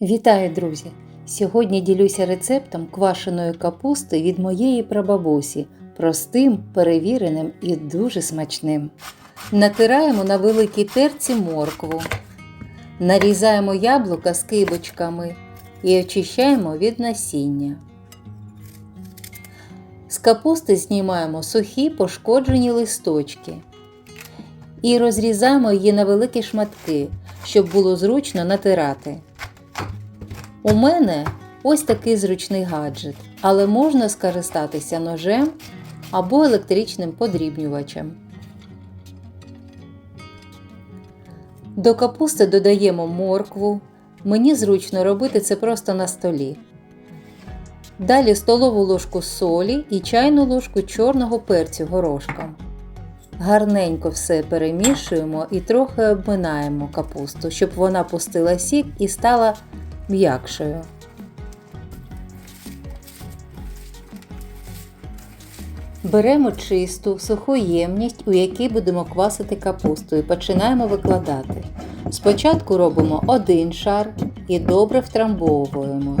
Вітаю, друзі! Сьогодні ділюся рецептом квашеної капусти від моєї прабабусі, простим, перевіреним і дуже смачним. Натираємо на великій терці моркву, нарізаємо яблука з кибочками і очищаємо від насіння. З капусти знімаємо сухі пошкоджені листочки і розрізаємо її на великі шматки, щоб було зручно натирати. У мене ось такий зручний гаджет, але можна скористатися ножем або електричним подрібнювачем. До капусти додаємо моркву. Мені зручно робити це просто на столі. Далі столову ложку солі і чайну ложку чорного перцю горошком. Гарненько все перемішуємо і трохи обминаємо капусту, щоб вона пустила сік і стала м'якшою. Беремо чисту суху ємність, у якій будемо квасити капусту і починаємо викладати. Спочатку робимо один шар і добре втрамбовуємо.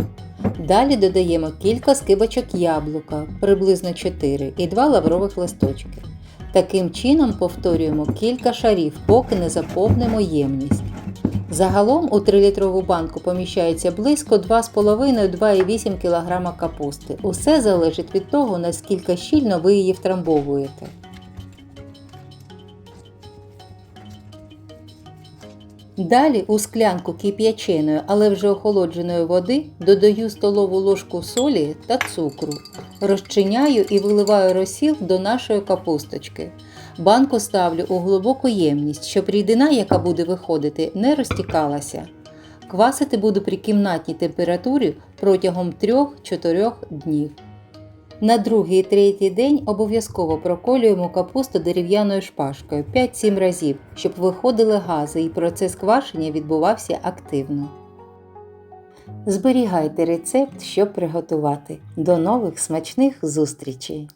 Далі додаємо кілька скибочок яблука, приблизно 4 і 2 лаврових листочки. Таким чином повторюємо кілька шарів, поки не заповнимо ємність. Загалом у 3-літрову банку поміщається близько 2,5-2,8 кг капусти. Усе залежить від того, наскільки щільно ви її втрамбовуєте. Далі у склянку кип'яченої, але вже охолодженої води додаю столову ложку солі та цукру. Розчиняю і виливаю розсіл до нашої капусточки. Банку ставлю у глибоку ємність, щоб рідина, яка буде виходити, не розтікалася. Квасити буду при кімнатній температурі протягом 3-4 днів. На другий і третій день обов'язково проколюємо капусту дерев'яною шпажкою 5-7 разів, щоб виходили гази і процес квашення відбувався активно. Зберігайте рецепт, щоб приготувати. До нових смачних зустрічей!